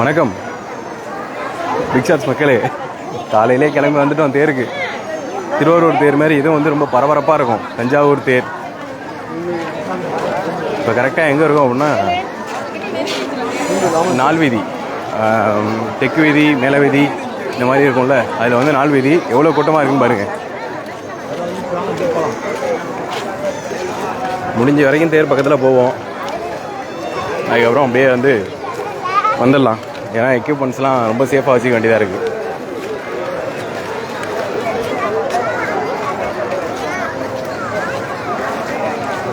வணக்கம். பிக் மக்களே காலையிலே கிளம்பி வந்துட்டோம் தேருக்கு. திருவாரூர் தேர் மாதிரி இதுவும் வந்து ரொம்ப பரபரப்பாக இருக்கும். தஞ்சாவூர் தேர். இப்போ கரெக்டாக எங்கே இருக்கும் அப்படின்னா நால் வீதி. தெற்கு வீதி மேல வீதி இந்த மாதிரி இருக்கும்ல. அதில் வந்து நால் வீதி. எவ்வளோ கூட்டமாக இருக்குன்னு பாருங்கள் முடிஞ்ச வரைக்கும் தேர் பக்கத்தில் போவோம். அதுக்கப்புறம் அப்படியே வந்து வந்துடலாம். ஏன்னா எக்யூப்மெண்ட்ஸ்லாம் ரொம்ப சேஃபாக வச்சுக்க வேண்டியதாக இருக்குது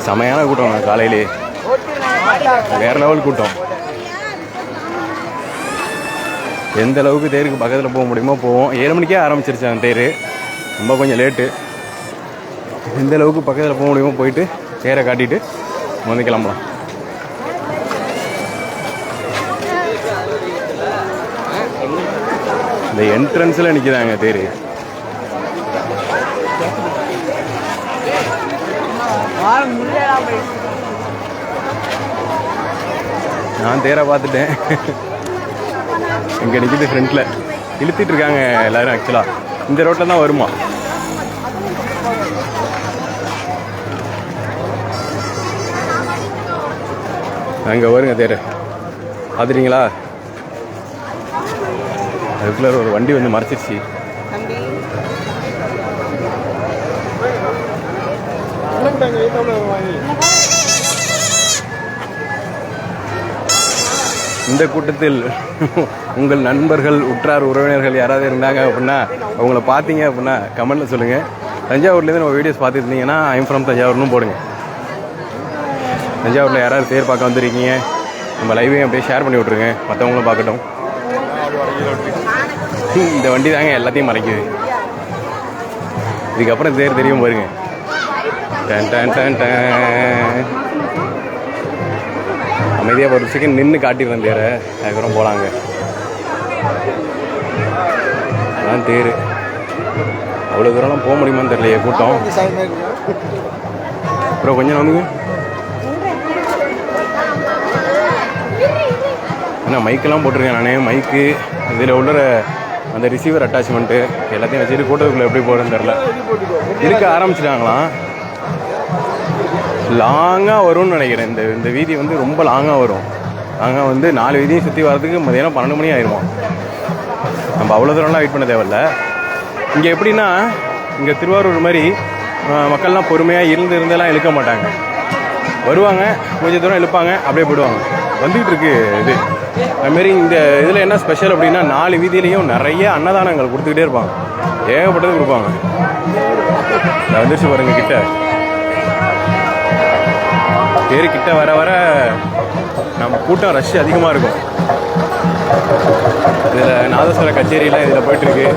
செமையான கூட்டம் நான் காலையிலே. வேறு லெவல் கூட்டம். எந்த அளவுக்கு தேருக்கு பக்கத்தில் போக முடியுமோ போவோம். ஏழு மணிக்கே ஆரம்பிச்சிருச்சு அந்த தேர். ரொம்ப கொஞ்சம் லேட்டு எந்த அளவுக்கு பக்கத்தில் போக முடியுமோ போயிட்டு தேரை காட்டிட்டு வந்து கிளம்பலாம். இந்த என்ட்ரன்ஸில் நிற்கிறாங்க தேர். நான் தேரை பார்த்துட்டேன். இங்கே நிற்கிது ஃப்ரண்ட்டில் இழுத்துட்டு இருக்காங்க எல்லாரும் ஆக்சுவலாக இந்த ரோட்டில் தான் வருமா? அங்கே வருங்க தேர். பார்த்துட்டீங்களா? அதுக்குள்ள ஒரு வண்டி வந்து மறைச்சிருச்சு. இந்த கூட்டத்தில் உங்கள் நண்பர்கள் உற்றார் உறவினர்கள் யாராவது இருந்தாங்க அப்படின்னா அவங்கள பார்த்தீங்க அப்படின்னா கமெண்ட்ல சொல்லுங்கள் தஞ்சாவூர்லேருந்து நம்ம வீடியோஸ் பார்த்துருந்தீங்கன்னா ஐம் ஃப்ரம் தஞ்சாவூர்னு போடுங்க. தஞ்சாவூரில் யாராவது தேர் பார்க்க வந்திருக்கீங்க நம்ம லைவையும் அப்படியே ஷேர் பண்ணி விட்ருங்க மற்றவங்களும் பார்க்கட்டும். இந்த வண்டி தாங்க எல்லாத்தையும் மறைக்குது. இதுக்கப்புறம் தேர் தெரியும் பாருங்க. அமைதியாக ஒரு செகண்ட் நின்று காட்டிடுறேன் தேரை. அதுக்கப்புறம் போகலாங்க அதான் தேர். அவ்வளோ தூரம்லாம் போக முடியுமான்னு தெரியலையே கூட்டம். அப்புறம் கொஞ்சம் நமக்கு ஏன்னா மைக்கெல்லாம் போட்டிருக்கேன் நானே. மைக்கு இதில் உள்ள அந்த ரிசீவர் அட்டாச்மெண்ட்டு எல்லாத்தையும் வச்சுட்டு கூட்டத்துக்குள்ளே எப்படி போகிறதுன்னு தெரில இருக்க ஆரம்பிச்சிட்டாங்களாம் லாங்காக வரும்னு நினைக்கிறேன். இந்த இந்த வீதி வந்து ரொம்ப லாங்காக வரும். லாங்காக வந்து நாலு வீதியும் சுற்றி வரதுக்கு மதியானம் பன்னெண்டு மணி ஆயிடுவோம் நம்ம அவ்வளோ தூரம்லாம் வெயிட் பண்ண தேவையில்ல. இங்கே எப்படின்னா இங்கே திருவாரூர் மாதிரி மக்கள்லாம் பொறுமையாக இருந்து இருந்தெல்லாம் இழுக்க மாட்டாங்க. வருவாங்க கொஞ்சம் தூரம் இழுப்பாங்க அப்படியே போயிடுவாங்க. வந்துகிட்டு இருக்கு இது. அதுமாரி இந்த இதில் என்ன ஸ்பெஷல் அப்படின்னா நாலு வீதியிலையும் நிறைய அன்னதானங்கள் கொடுத்துக்கிட்டே இருப்பாங்க. ஏகப்பட்டது கொடுப்பாங்க. நான் வந்துருச்சு பாருங்க கிட்ட. பேர் கிட்ட வர வர நம்ம கூட்டம் ரஷ் அதிகமாக இருக்கும். இதில் நாதஸ்வர கச்சேரியில் இதில் போயிட்டுருக்கு.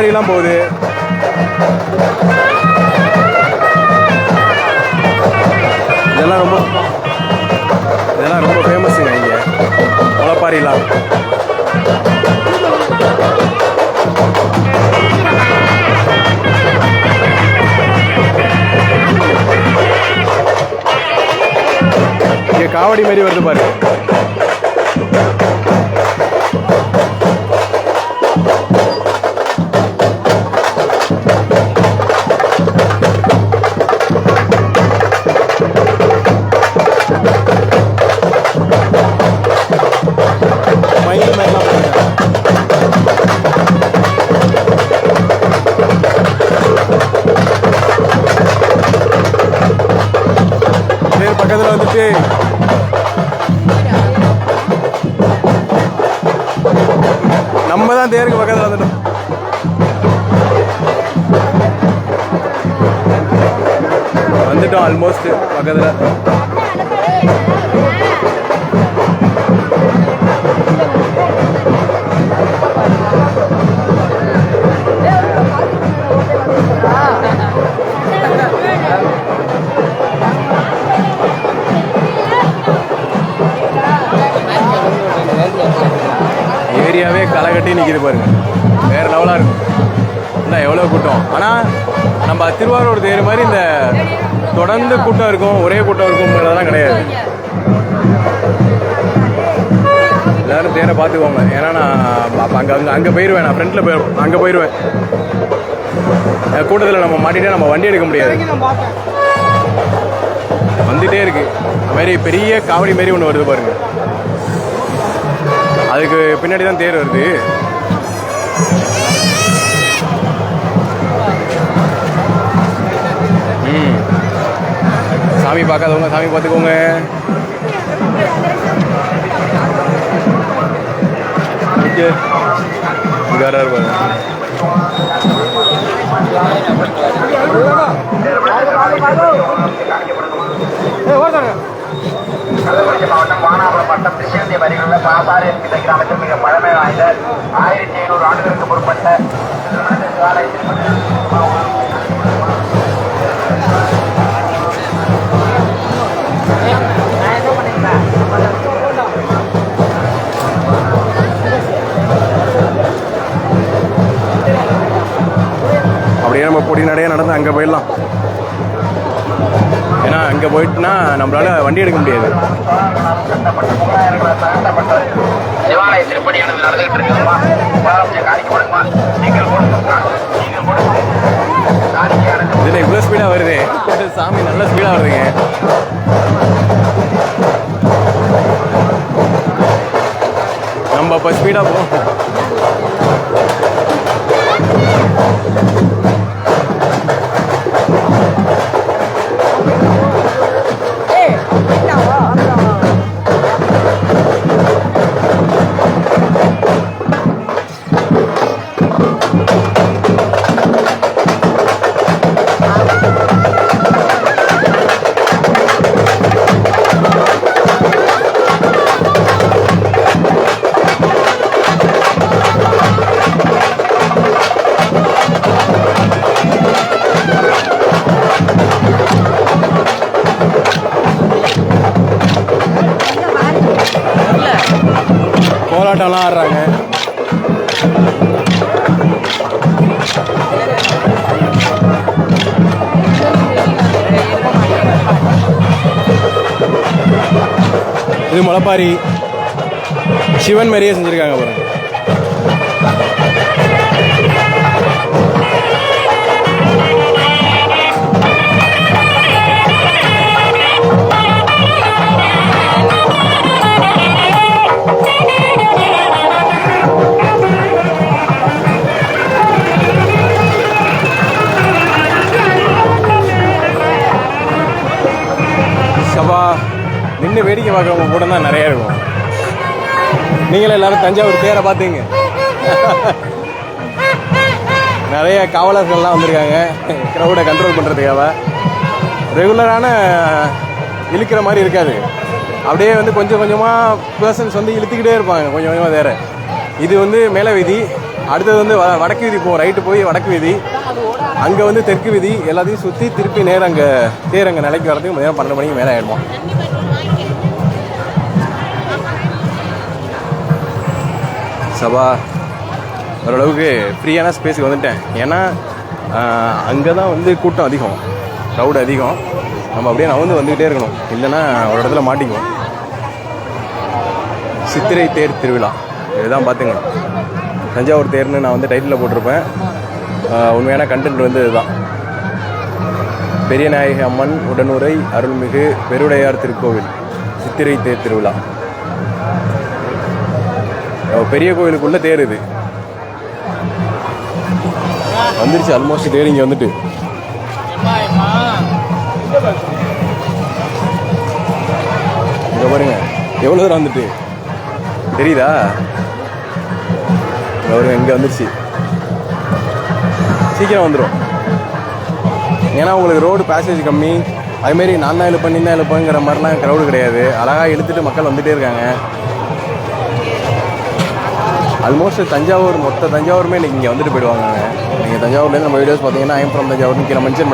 இதில் போகுது. இதெல்லாம் ரொம்ப இதெல்லாம் ரொம்ப ஃபேமஸுங்க இங்கே. முளப்பாரிலாம். இங்கே காவடி மாதிரி வருது பாரு. மயில் மாதிரிலாம் பக்கத்தில் வந்துட்டு. நம்ம தான் தேருக்கு பக்கத்தில் வந்துட்டோம். வந்துட்டோம் ஆல்மோஸ்ட் பக்கத்தில். கட்டி நிற்கிது பாருங்க. வேறு லெவலாக இருக்கும் இல்லை எவ்வளோ கூட்டம்? ஆனால் நம்ம திருவாரூர் தேர் மாதிரி இந்த தொடர்ந்து கூட்டம் இருக்கும் ஒரே கூட்டம் இருக்கும்ங்கிறதெல்லாம் கிடையாது. எல்லாரும் தேரை பார்த்துக்கோங்க. ஏன்னா நான் அப்போ அங்கே அங்கே அங்கே போயிடுவேன் நான் ஃப்ரெண்டில் போயிடுவேன் அங்கே போயிடுவேன் கூட்டத்தில் நம்ம மாட்டிட்டே நம்ம வண்டி எடுக்க முடியாது. வந்துட்டே இருக்கு. அது மாதிரி பெரிய காவடி மாரி ஒன்று வருது பாருங்க. அதுக்கு பின்னாடி தான் தேர் வருது. ம். சாமி பார்க்காதவங்க சாமி பார்த்துக்கோங்க. இங்கே இங்கே பாருங்க கள்ளக்குறிச்சி மாவட்டம் வானாபுரம் வட்டம் திருச்செந்தி வரிகளில் பாசாறு என்கிற கிராமத்தில் மிக பழமை வாய்ந்த ஆயிரத்தி ஐநூறு ஆண்டுகளுக்கு முற்பட்ட அப்படியே நம்ம பொடி நடையாக நடந்து அங்கே போயிடலாம். ஏன்னா அங்கே போயிட்டுனா நம்மளால வண்டி எடுக்க முடியாது. சிவாலய திருப்பணியானது நடந்துகிட்டு இருக்குதுமா இதில் இவ்வளோ ஸ்பீடாக வருது. சாமி நல்ல ஸ்பீடாக வருதுங்க. நம்ம இப்போ ஸ்பீடாக போவோம். கோலாட்டம்லாம் ஆடுறாங்க. இது முளப்பாரி சிவன் மாதிரியே செஞ்சுருக்காங்க பாருங்க. வேடிக்கை பார்க்குறவங்க கூட தான் நிறைய இருக்கும். நீங்களும் எல்லாரும் தஞ்சாவூர் தேரை பார்த்தீங்க. நிறைய காவலர்கள்லாம் வந்திருக்காங்க. க்ரௌடை கண்ட்ரோல் பண்ணுறதுக்காக ரெகுலரான இழுக்கிற மாதிரி இருக்காது. அப்படியே வந்து கொஞ்சம் கொஞ்சமாக பர்சன்ஸ் வந்து இழுத்துக்கிட்டே இருப்பாங்க. கொஞ்சம் கொஞ்சமாக வேறு இது வந்து மேலே வீதி. அடுத்தது வந்து வ- வடக்கு வீதி போகும் ரைட்டு போய் வடக்கு வீதி. அங்கே வந்து தெற்கு வீதி. எல்லாத்தையும் சுற்றி திருப்பி நேரம் அங்கே தேர் அங்கே நிலைக்கு வரதுக்கு மதியம் பன்னெண்டு மணிக்கு மேலே ஆகிடுவோம் சபா ஓரளவுக்கு ஃப்ரீயான ஸ்பேஸுக்கு வந்துட்டேன். ஏன்னா அங்கே தான் வந்து கூட்டம் அதிகம். க்ரௌடு அதிகம். நம்ம அப்படியே நகர்ந்து வந்துக்கிட்டே இருக்கணும். இல்லைன்னா ஒரு இடத்துல மாட்டிக்குவோம். சித்திரை தேர் திருவிழா. இதுதான் பார்த்துங்க. தஞ்சாவூர் தேர்னு நான் வந்து டைட்டிலில் போட்டிருப்பேன். உண்மையான கண்டென்ட் வந்து இதுதான். பெரியநாயகி அம்மன் உடனுரை அருள்மிகு பெருடையார் திருக்கோவில். சித்திரை தேர் திருவிழா. பெரிய கோயிலுக்குள்ள தேர் இது வந்துருச்சு ஆல்மோஸ்ட் தேர் இங்கே வந்துட்டு. இங்கே பாருங்க எவ்வளோ தூரம் வந்துட்டு? தெரியுதா? இங்க பாருங்க இங்கே வந்துருச்சு. சீக்கிரம் வந்துடும் ஏன்னா உங்களுக்கு ரோடு பேசேஜ் கம்மி. அதுமாரி நான் தான் இழுப்பேன் நீ தான் இழுப்பேங்கிற மாதிரிலாம் க்ரௌடு கிடையாது. அழகாக இழுத்துட்டு மக்கள் வந்துகிட்டே இருக்காங்க. ஆல்மோஸ்ட் தஞ்சாவூர் மொத்த தஞ்சாவூருமே இன்றைக்கி இங்கே வந்துட்டு போயிடுவாங்க. நீங்கள் தஞ்சாவூர்லேருந்து நம்ம வீடியோஸ் பார்த்தீங்கன்னா ஐம் ஃப்ரம் தஞ்சாவூர்னு கீழே மென்ஷன்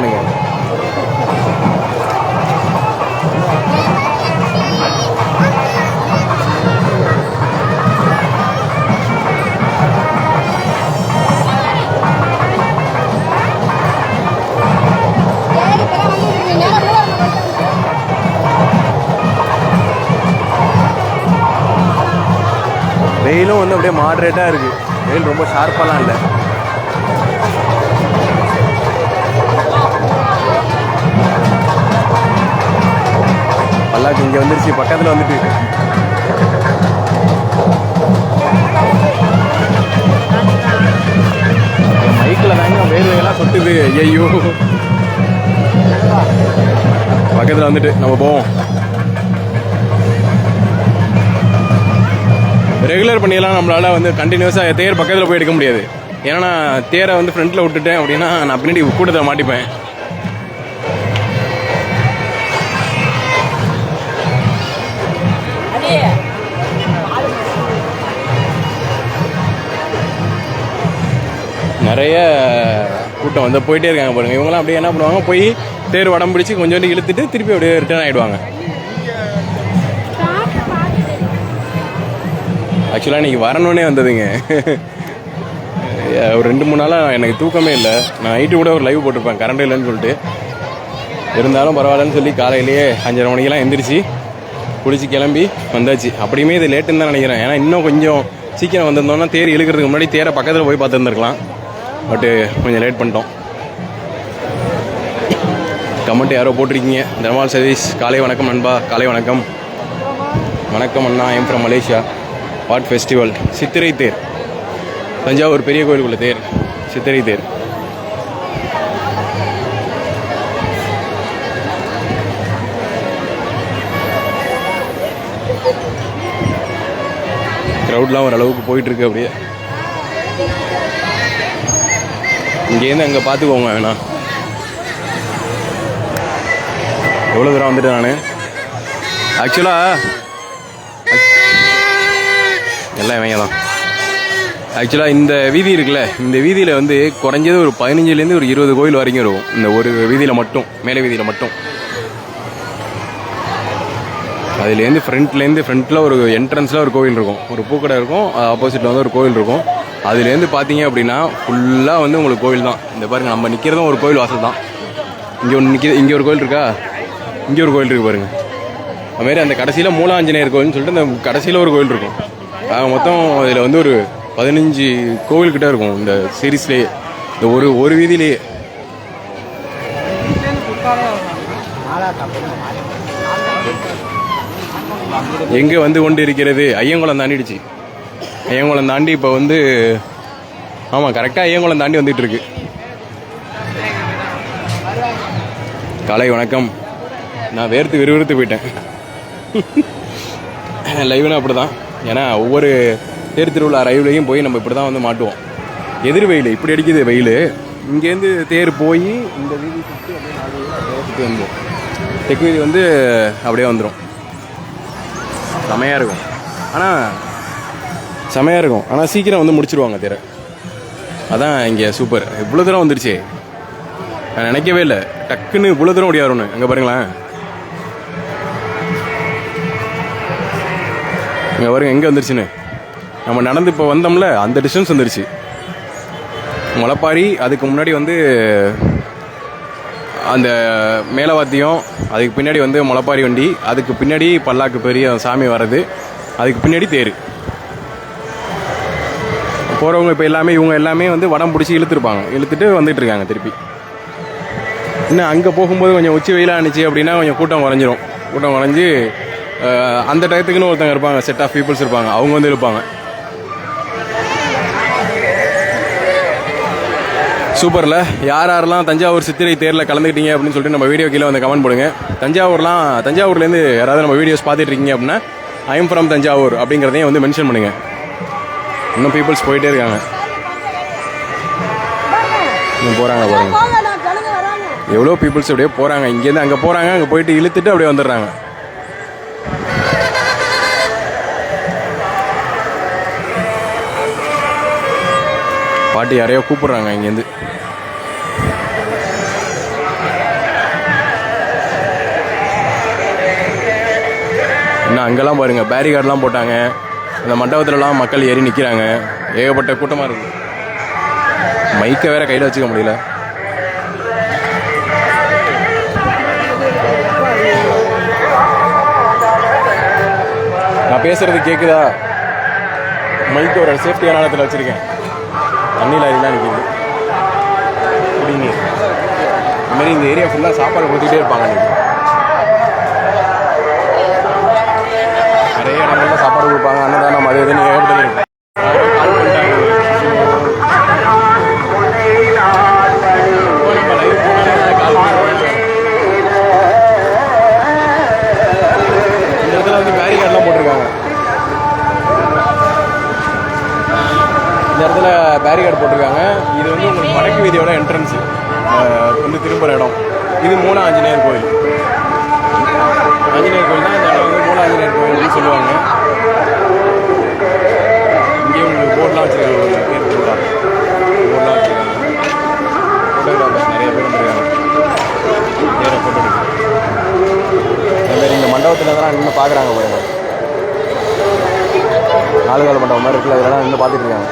பண்ணுங்க அப்படியே மாடரேட்டாக இருக்குது வெயில் ரொம்ப ஷார்ப்பாலாம் இல்லை. பல்லாக்கு இங்கே வந்துருச்சு பக்கத்தில் வந்துட்டு மைக்கில் தாங்க வேர்வையெல்லாம் சொட்டுது ஐயோ பக்கத்தில் வந்துட்டு நம்ம போவோம். ரெகுலர் பண்ணியெல்லாம் நம்மளால வந்து கண்டினியூஸாக தேர் பக்கத்தில் போய் எடுக்க முடியாது. ஏன்னா தேரை வந்து ஃப்ரண்ட்டில் விட்டுட்டேன் அப்படின்னா நான் பின்னாடி கூட்டத்தை மாட்டிப்பேன். நிறைய கூட்டம் வந்து போயிட்டே இருக்காங்க பாருங்க. இவங்களாம் அப்படியே என்ன பண்ணுவாங்க? போய் தேர் வடம் பிடிச்சி கொஞ்சோண்டு இழுத்துட்டு திருப்பி அப்படியே ரிட்டர்ன் ஆகிடுவாங்க ஆக்சுவலாக இன்னைக்கு வரணுன்னே வந்ததுங்க. ஒரு ரெண்டு மூணு நாளாக எனக்கு தூக்கமே இல்லை. நான் நைட்டு கூட ஒரு லைவ் போட்டிருப்பேன். கரண்ட் இல்லைன்னு சொல்லிட்டு. இருந்தாலும் பரவாயில்லன்னு சொல்லி காலையிலேயே அஞ்சரை மணிக்கெல்லாம் எந்திரிச்சு குளிச்சு கிளம்பி வந்தாச்சு. அப்படியுமே இது லேட்டுன்னு தான் நினைக்கிறேன். ஏன்னா இன்னும் கொஞ்சம் சீக்கிரம் வந்திருந்தோம்னா தேர் இழுக்கிறதுக்கு முன்னாடி தேரை பக்கத்தில் போய் பார்த்துருந்துருக்கலாம். பட்டு கொஞ்சம் லேட் பண்ணிட்டோம். கமெண்ட் யாரோ போட்டிருக்கீங்க? தர்மால் சதீஷ் காலை வணக்கம் நண்பா. காலை வணக்கம். வணக்கம் அண்ணா. I'm from Malaysia what festival Chithirai தேர். தஞ்சாவூர் பெரிய கோயிலுக்குள்ள தேர். சித்திரை தேர். க்ரௌட்லாம் ஓரளவுக்கு போயிட்டுருக்கு அப்படியே. இங்கேருந்து அங்கே பார்த்துக்கோங்க வேணா. எவ்வளோ தூரம் வந்துட்டு நான்? ஆக்சுவலாக எல்லாம் இவங்க தான். ஆக்சுவலாக இந்த வீதி இருக்குல்ல இந்த வீதியில் வந்து குறைஞ்சது ஒரு பதினஞ்சுலேருந்து ஒரு இருபது கோயில் வரைக்கும் இருக்கும். இந்த ஒரு வீதியில் மட்டும் மேலே வீதியில் மட்டும். அதுலேருந்து ஃப்ரண்ட்லேருந்து ஃப்ரண்ட்டில் ஒரு என்ட்ரன்ஸில் ஒரு கோவில் இருக்கும். ஒரு பூக்கடை இருக்கும் ஆப்போசிட்டில் வந்து ஒரு கோவில் இருக்கும். அதுலேருந்து பார்த்தீங்க அப்படின்னா ஃபுல்லாக வந்து உங்களுக்கு கோவில் தான். இந்த பாருங்கள் நம்ம நிற்கிறதும் ஒரு கோவில் வாசல் தான். இங்கே ஒன்று நிற்கிது இங்கே ஒரு கோவில் இருக்கா? இங்கே ஒரு கோவில் இருக்குது பாருங்கள் அதுமாரி அந்த கடைசியில் மூலாஞ்சநேயர் கோவில்னு சொல்லிட்டு அந்த கடைசியில் ஒரு கோவில் இருக்கும். மொத்தம் இதில் வந்து ஒரு பதினஞ்சு கோவில்கிட்ட இருக்கும் இந்த சீரீஸ்லேயே. இந்த ஒரு ஒரு வீதியிலேயே. எங்கே வந்து கொண்டு இருக்கிறது? ஐயங்குளம் தாண்டிடுச்சு. ஐயங்குளம் தாண்டி இப்போ வந்து ஆமாம் கரெக்டாக ஐயங்குளம் தாண்டி வந்துட்டு இருக்கு காலை வணக்கம். நான் வேர்த்து விறுவிறுத்து போயிட்டேன். லைவ்னா அப்படி தான் ஏன்னா ஒவ்வொரு தேர் திருவிழா ரயிலையும் போய் நம்ம இப்படி தான் வந்து மாட்டுவோம். எதிர் வெயில் இப்படி அடிக்குது வெயில். இங்கேருந்து தேர் போய் இந்த வீதி சுற்றி அப்படியே சுற்றி வந்துடும் தெற்கு வீதி வந்து அப்படியே வந்துடும் செமையாக இருக்கும். ஆனால் செமையாக இருக்கும். ஆனால் சீக்கிரம் வந்து முடிச்சிருவாங்க தேரை. அதான் இங்கே சூப்பர் இவ்வளோ தூரம் வந்துருச்சு. நான் நினைக்கவே இல்லை. டக்குன்னு இவ்வளோ தூரம் ஓடியாருன்னு அங்கே பாருங்களேன். இங்கே வருங்க எங்கே வந்துருச்சுன்னு. நம்ம நடந்து இப்போ வந்தோம்ல அந்த டிஸ்டன்ஸ் வந்துருச்சு. முளைப்பாரி அதுக்கு முன்னாடி வந்து அந்த மேலவாத்தியம் அதுக்கு பின்னாடி வந்து முளைப்பாரி வண்டி அதுக்கு பின்னாடி பல்லாக்கு பெரிய சாமி வர்றது அதுக்கு பின்னாடி தேர். போகிறவங்க இப்போ எல்லாமே இவங்க எல்லாமே வந்து வடம் பிடிச்சி இழுத்துருப்பாங்க. இழுத்துட்டு வந்துட்டு இருக்காங்க திருப்பி. இன்னும் அங்கே போகும்போது கொஞ்சம் உச்சி வெயிலாக இருந்துச்சு அப்படின்னா கொஞ்சம் கூட்டம் குறைஞ்சிரும். கூட்டம் குறைஞ்சி அந்த டயத்துக்குன்னு ஒருத்தங்க இருப்பாங்க செட் ஆஃப் பீப்புள்ஸ் இருப்பாங்க. அவங்க வந்து இருப்பாங்க சூப்பரில் யார் யாரெல்லாம் தஞ்சாவூர் சித்திரை தேரில் கலந்துக்கிட்டீங்க அப்படின்னு சொல்லிட்டு நம்ம வீடியோ கீழே வந்து கமெண்ட் போடுங்க. தஞ்சாவூர்லாம் தஞ்சாவூர்லேருந்து யாராவது நம்ம வீடியோஸ் பார்த்துட்டு இருக்கீங்க அப்படின்னா ஐம் ஃப்ரம் தஞ்சாவூர் அப்படிங்கிறதையும் வந்து மென்ஷன் பண்ணுங்க. இன்னும் பீப்புள்ஸ் போயிட்டே இருக்காங்க. இன்னும் போகிறாங்க பாருங்க. எவ்வளோ பீப்புள்ஸ் அப்படியே போகிறாங்க இங்கேருந்து அங்கே போகிறாங்க அங்கே போயிட்டு இழுத்துட்டு அப்படியே வந்துடுறாங்க. பாட்டி யாரையோ கூப்பிடுறாங்க இங்கேருந்து. இன்னும் அங்கெல்லாம் பாருங்க பேரிகார்டெலாம் போட்டாங்க. அந்த மண்டபத்துலலாம் மக்கள் ஏறி நிற்கிறாங்க ஏகப்பட்ட கூட்டமாக இருக்குது மைக்கை வேற கையில் வச்சுக்க முடியல. நான் பேசுறது கேட்குதா மைக்கு ஒரு சேஃப்டியான இடத்துல வச்சுருக்கேன். தண்ணி லாரிலாம் நிற்கிது குடிநீர். இந்த மாதிரி இந்த ஏரியா ஃபுல்லாக சாப்பாடு கொடுத்துக்கிட்டே இருப்பாங்க நீங்கள் மண்டபத்தில் தான் நின்று பார்க்குறாங்க பாருங்க. நாலுகால மண்டபம் மாதிரி இருக்குல்ல இதெல்லாம் நின்று பார்த்துட்டு இருக்காங்க.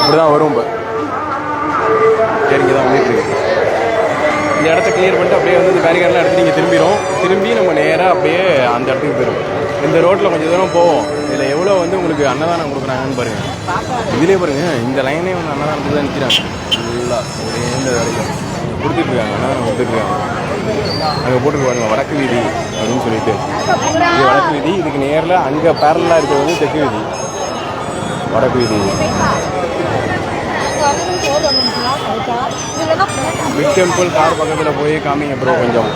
இப்படி தான் வரும் இப்போ. சரிங்க தான் வந்துட்டு இருக்கு. இந்த இடத்த கிளியர் பண்ணிட்டு அப்படியே வந்து இந்த பேரிகார்டெலாம் எடுத்து நீங்கள் திரும்பிடும் திரும்பி நம்ம நேராக அப்படியே அந்த இடத்துக்கு போயிடும் இந்த ரோட்டில் கொஞ்சம் தூரம் போவோம். இதில் எவ்வளோ வந்து உங்களுக்கு அன்னதானம் கொடுக்குறாங்கன்னு பாருங்கள் இதிலே பாருங்கள் இந்த லைனே வந்து அன்னதானத்துக்கு தான் நிற்கிறாங்க ஃபுல்லாக ஒரே இந்த வரைக்கும் கொடுத்துட்ருக்காங்க அன்னதானம் கொடுத்துட்ருக்காங்க அங்கே போட்டுருக்கு பாருங்க வடக்கு வீதி அப்படின்னு சொல்லிட்டு. இது வடக்கு வீதி இதுக்கு நேரில் அங்கே பேரலாக இருக்கிறது வந்து தெற்கு வீதி. வடக்கு வீதி. பிக் டெம்பிள் கார் பக்கத்தில் போய் காமிங்க ப்ரோ கொஞ்சம்.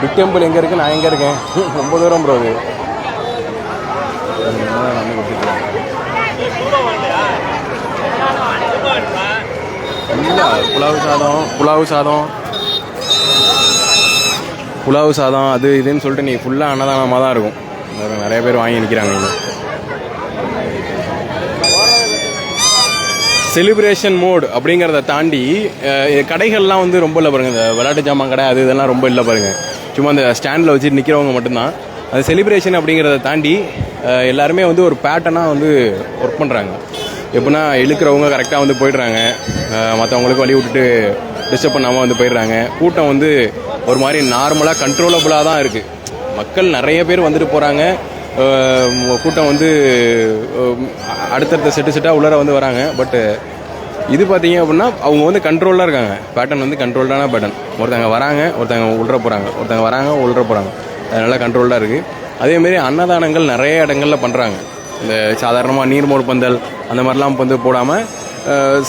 பிக் டெம்பிள் எங்கே இருக்கு? நான் எங்கே இருக்கேன்? ரொம்ப தூரம் ப்ரோ அது. புலாவு சாதம் புலாவு சாதம். புலாவு சாதம் அது இதுன்னு சொல்லிட்டு நீ ஃபுல்லாக அன்னதானமாக தான் இருக்கும். நிறைய பேர் வாங்கி நிற்கிறாங்க இங்கே. செலிப்ரேஷன் மோட் அப்படிங்கிறத தாண்டி கடைகள்லாம் வந்து ரொம்ப இல்லை பாருங்க. இந்த விளையாட்டு ஜாமான் கடை அது இதெல்லாம் ரொம்ப இல்லை பாருங்க. சும்மா அந்த ஸ்டாண்டில் வச்சுட்டு நிற்கிறவங்க மட்டும்தான். அது செலிப்ரேஷன் அப்படிங்கிறத தாண்டி எல்லாருமே வந்து ஒரு பேட்டர்னாக வந்து ஒர்க் பண்ணுறாங்க எப்படின்னா இழுக்கிறவங்க கரெக்டாக வந்து போயிடுறாங்க. மற்றவங்களுக்கு வழி விட்டுட்டு டிஸ்டர்ப் பண்ணாமல் வந்து போயிடுறாங்க. கூட்டம் வந்து ஒரு மாதிரி நார்மலாக கண்ட்ரோலபுளாக தான் இருக்குது மக்கள் நிறைய பேர் வந்துட்டு போகிறாங்க கூட்டம் வந்து அடுத்தடுத்த செட்டு செட்டாக உள்ளார வந்து வராங்க. பட்டு இது பார்த்தீங்க அப்படின்னா அவங்க வந்து கண்ட்ரோலாக இருக்காங்க. பேட்டர்ன் வந்து கண்ட்ரோல்டான பேட்டர்ன் ஒருத்தங்க வராங்க ஒருத்தங்க உள்ள போகிறாங்க ஒருத்தங்க வராங்க உள்ள போகிறாங்க அதனால் கண்ட்ரோல்டாக இருக்குது அதேமாரி அன்னதானங்கள் நிறைய இடங்கள்ல பண்ணுறாங்க இந்த சாதாரணமாக நீர்மோர் பந்தல் அந்த மாதிரிலாம் வந்து போடாமல்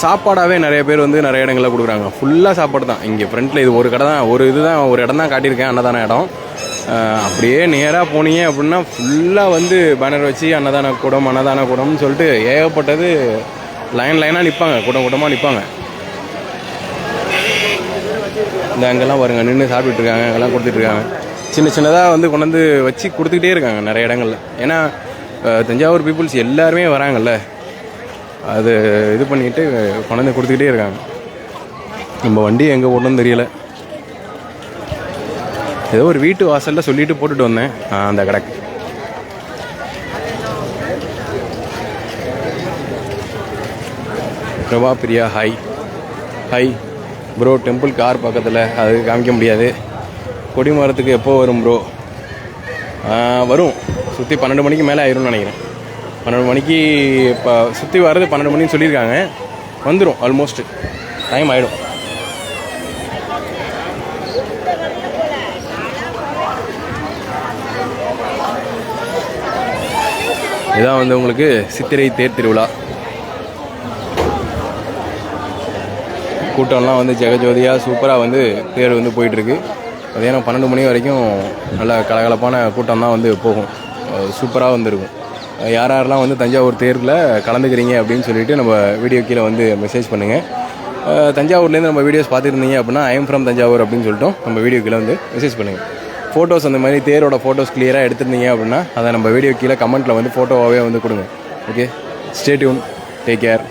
சாப்பாடாகவே நிறைய பேர் வந்து நிறைய இடங்களில் கொடுக்குறாங்க. ஃபுல்லாக சாப்பாடு தான். இங்கே ஃப்ரண்ட்டில் இது ஒரு கடை தான். ஒரு இதுதான் ஒரு இடம் தான் காட்டியிருக்கேன். அன்னதான இடம். அப்படியே நேராக போனீங்க அப்படின்னா ஃபுல்லாக வந்து பேனர் வச்சு அன்னதான கூடம் அன்னதான கூடம்னு சொல்லிட்டு ஏகப்பட்டது லைன் லைனாக நிற்பாங்க கூட்டம் கூட்டமாக நிற்பாங்க இந்த அங்கெல்லாம் பாருங்க. நின்று சாப்பிட்டுருக்காங்க அங்கெல்லாம் கொடுத்துட்ருக்காங்க சின்ன சின்னதாக வந்து கொண்டு வந்து வச்சு கொடுத்துக்கிட்டே இருக்காங்க நிறைய இடங்களில். ஏன்னா தஞ்சாவூர் பீப்புள்ஸ் எல்லாருமே வராங்கல்ல. அது இது பண்ணிட்டு கொண்டு கொடுத்துக்கிட்டே இருக்காங்க. நம்ம வண்டி எங்கே ஓடணும்னு தெரியல. ஏதோ ஒரு வீட்டு வாசலில் சொல்லிட்டு போட்டுட்டு வந்தேன். அந்த கடைக்கு. Prabha Priya hi hi bro temple car பக்கத்தில். அது காமிக்க முடியாது. கொடிமரத்துக்கு எப்போ வரும் ப்ரோ? வரும். சுற்றி பன்னெண்டு மணிக்கு மேலே ஆயிரும்னு நினைக்கிறேன். பன்னெண்டு மணிக்கு இப்போ சுற்றி வர்றது பன்னெண்டு மணின்னு சொல்லியிருக்காங்க. வந்துடும் ஆல்மோஸ்ட் டைம் ஆகிடும் இதான் வந்து உங்களுக்கு சித்திரை தேர் திருவிழா. கூட்டம்லாம் வந்து ஜெகஜோதியாக சூப்பராக வந்து தேர் வந்து போயிட்டுருக்கு. மதியானம் பன்னெண்டு மணி வரைக்கும் நல்ல கலகலப்பான கூட்டம் தான் வந்து போகும். சூப்பராக வந்துருக்கும். யார் யாரெல்லாம் வந்து தஞ்சாவூர் தேரில் கலந்துக்கிறீங்க அப்படின்னு சொல்லிட்டு நம்ம வீடியோ கீழே வந்து மெசேஜ் பண்ணுங்கள் தஞ்சாவூர்லேருந்து நம்ம வீடியோஸ் பார்த்துருந்தீங்க அப்படின்னா ஐஎம் ஃப்ரம் தஞ்சாவூர் அப்படின்னு சொல்லிட்டு நம்ம வீடியோ கீழே வந்து மெசேஜ் பண்ணுங்கள் ஃபோட்டோஸ் அந்த மாதிரி தேரோட ஃபோட்டோஸ் கிளியராக எடுத்திருந்தீங்க அப்படின்னா அதை நம்ம வீடியோ கீழே கமெண்ட்டில் வந்து ஃபோட்டோவாகவே வந்து கொடுங்க. Okay stay tune take care